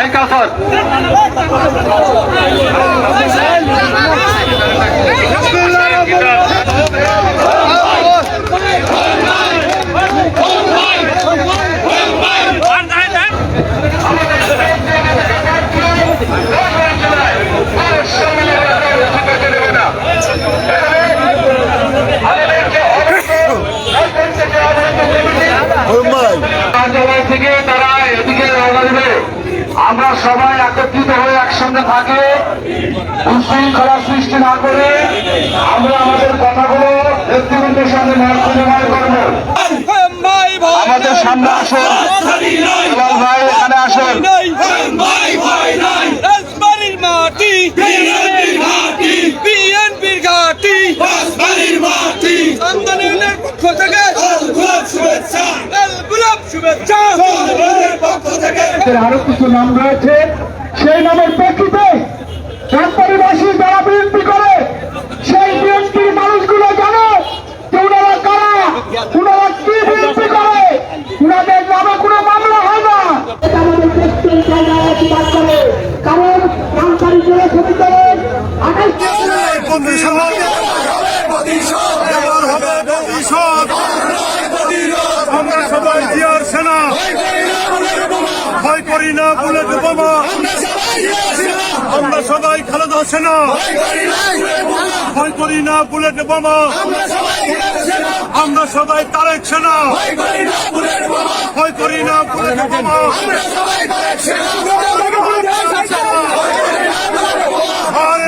এই কাউসার থেকে তারা এদিকে রওনা দেবে। আমরা সবাই একত্রিত হয়ে একসঙ্গে থাকে উশৃঙ্খলা সৃষ্টি না করে আমরা আমাদের কথাগুলো নেতৃবৃন্দের সামনে মত বিনিময় করব। আমাদের সামনে আসুন। ভাই এখানে আসুন। রাজবাড়ির মাটি বিএনপির ঘাটি আন্দোলনের পক্ষ থেকে শুভেচ্ছা। আরও কিছু নাম রয়েছে। সেই নামের প্রেক্ষিতে রাজবাড়িবাসী যারা বিএনপি করে সেই বিএনপির মানুষগুলো জানে যে উনারা কারা? উনারা কি বিএনপি করে? উনাদের নামে কোনো মামলা হয় না। এটা আমাদের দেশকে জায়গায় অধিকার করে। কারণ সরকারি জেলা সমিতির আঠাইশ আমরা সবাই জিয়ার সেনা ভয় করি না বুলেট বোমা আমরা সবাই খালেদা সেনা ভয় করি না বুলেট বোমা আমরা সবাই তারেক সেনা। ভয় করি না বুলেট বোমা আরে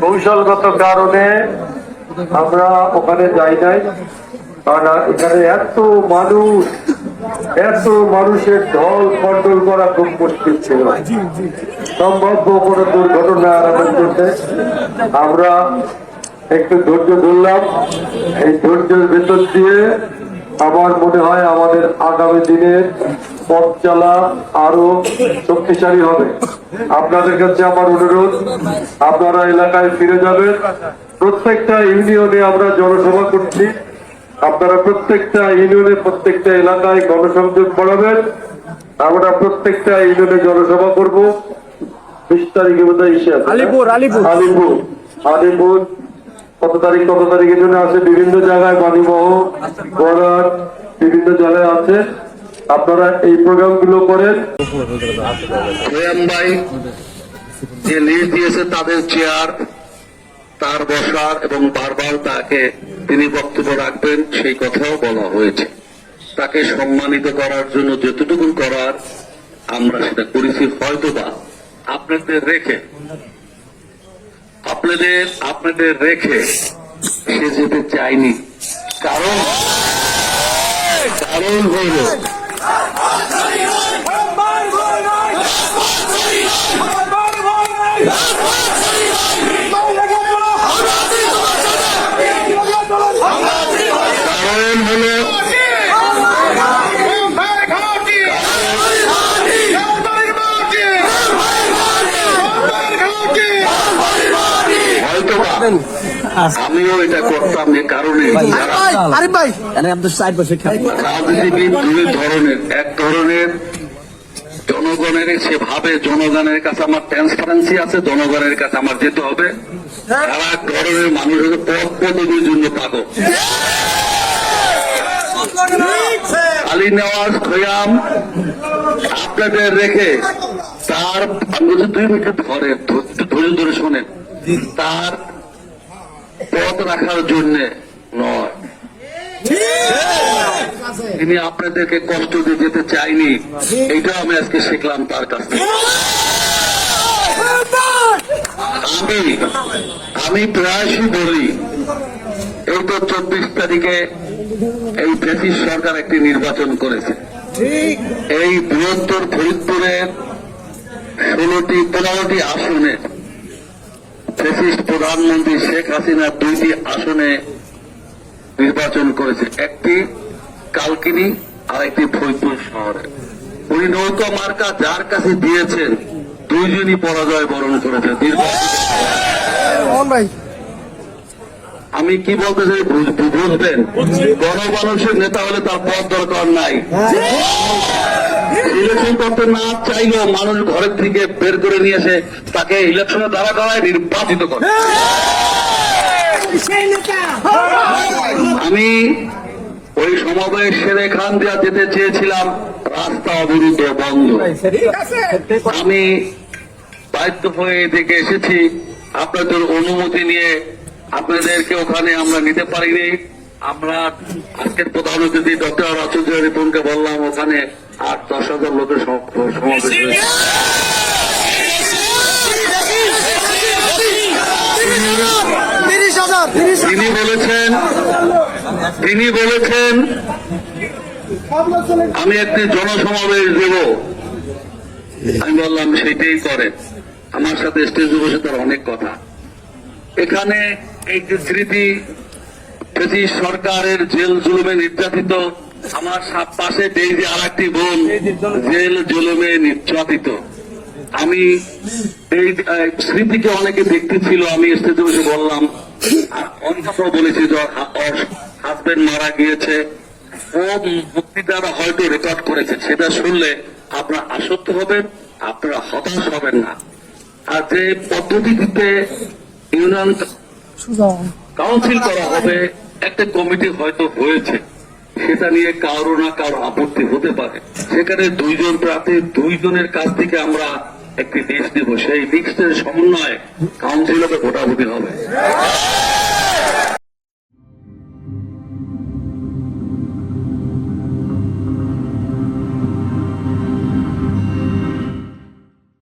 কৌশলগত কারণে আমরা ওখানে যাই নাই কারণ এখানে এত মানুষ এত মানুষের ঢল কন্ট্রোল করা খুব মুশকিল ছিল। সম্ভাব্য কোনো দুর্ঘটনা এড়ানোর জন্য আমরা একটু ধৈর্য ধরলাম। এই ধৈর্যের ভেতর দিয়ে আমার মনে হয় আমাদের আগামী দিনের পথ চলা আরও শক্তিশালী হবে। আপনাদের কাছে আমার অনুরোধ আপনারা এলাকায় ফিরে যাবেন। প্রত্যেকটা ইউনিয়নে আমরা জনসভা করছি। আপনারা প্রত্যেকটা ইউনিয়নে প্রত্যেকটা এলাকায় গণসংযোগ করাবেন আমরা প্রত্যেকটা ইউনিয়নে জনসভা করব। বিশ তারিখে বোধ হয়? আলিপুর আলিপুর। আলিপুর কত তারিখ কত তারিখের জন্য আছে? বিভিন্ন জায়গায় গড়ার বিভিন্ন জায়গায় আছে। আপনারা এই প্রোগ্রামগুলো করেন ভাই যে লিস্ট দিয়েছে তাদের চেয়ার তার বসার এবং বারবার তাকে তিনি বক্তব্য রাখবেন, সেই কথাও বলা হয়েছে। তাকে সম্মানিত করার জন্য যতটুকু করার আমরা সেটা করেছি, হয়তোবা আপনাদের রেখে। আপনাদের আপনাদের রেখে সে যেতে চায়নি। কারণ কারণ হইল কারণ হলো হয়তো আমিও এটা করতাম এ কারণে। আরে ভাই এনে আমাদের সাইড বসে রাজনীতিবিদ দুই ধরনের। এক ধরনের জনগণের সেভাবে জনগণের কাছে আমার ট্রান্সপারেন্সি আছে জনগণের কাছে আমার যেতে হবে। সারা ধরনের মানুষের পথ পদবীর জন্য পাবো আলী নেওয়াজ খয়াম আপনাদের রেখে তার আমি দুই মিনিট ধরে ধৈর্য ধরে ধরে শোনেন তার পথ রাখার জন্য নয়। তিনি আপনাদেরকে কষ্ট দিয়ে যেতে চাইনি। এইটা আমি আজকে শিখলাম তার কাছ থেকে। আমি আমি প্রায়শই বলি, এই তো চব্বিশ তারিখে এই ব্রিটিশ সরকার একটি নির্বাচন করেছে। এই বৃহত্তর ফরিদপুরের ষোলোটি, পনেরোটি আসনে ফেসিস্ট প্রধানমন্ত্রী শেখ হাসিনা দুইটি আসনে নির্বাচন করেছে একটি কালকিনি আর একটি ফরিদপুর শহরে। উনি নৌকা মার্কা যার কাছে দিয়েছেন দুইজনই পরাজয় বরণ করেছে আমি কি বলতে চাই বুঝ- বুঝবেন? গণমানুষের নেতা হলে তার পথ দরকার নাই। ইলেকশন করতে না চাইলেও মানুষ ঘরের থেকে বের করে নিয়ে এসে তাকে ইলেকশনে দাঁড়া করায় নির্বাচিত করে। আমি ওই সমাবেশ সেরে খান দিয়া যেতে চেয়েছিলাম, রাস্তা অবরুদ্ধ বন্ধ। আমি দায়িত্ব হয়ে এদিকে এসেছি। আপনাদের অনুমতি নিয়ে আপনাদেরকে ওখানে আমরা নিতে পারিনি। আমরা আজকের প্রধান অতিথি ডক্টর আচুর্য রিপনকে বললাম, ওখানে আট দশ হাজার লোকের সমাবেশ হয়েছে। তিনি বলেছেন তিনি বলেছেন আমি একটি জনসমাবেশ দেব। আমি বললাম সেটাই করেন। আমার সাথে স্টেজে বসে তার অনেক কথা। এখানে এই যে স্মৃতি সরকারের জেল জুলুমে নির্যাতিত আমার সা- পাশে এই আর একটি বোন জেল জুলুমে নির্যাতিত। আমি এই স্মৃতিকে অনেকে দেখতে ছিল আমি স্টেজে বসে বললাম আর বলেছি হাজবেন্ড মারা গিয়েছে। ও মুক্তিদারা হয়তো রেকর্ড করেছে সেটা শুনলে আপনারা আসক্ত হবেন আপনারা হতাশ হবেন না। আর যে পদ্ধতিতে ইউনিয়ন কাউন্সিল করা হবে একটা কমিটি হয়তো হয়েছে। সেটা নিয়ে কারও না কারও আপত্তি হতে পারে। সেখানে দুইজন প্রার্থী, দুইজনের কাছ থেকে আমরা একটি লিস্ট দেব সেই লিস্টের সমন্বয়ে কাউন্সিলকে ভোটাভুটি হবে।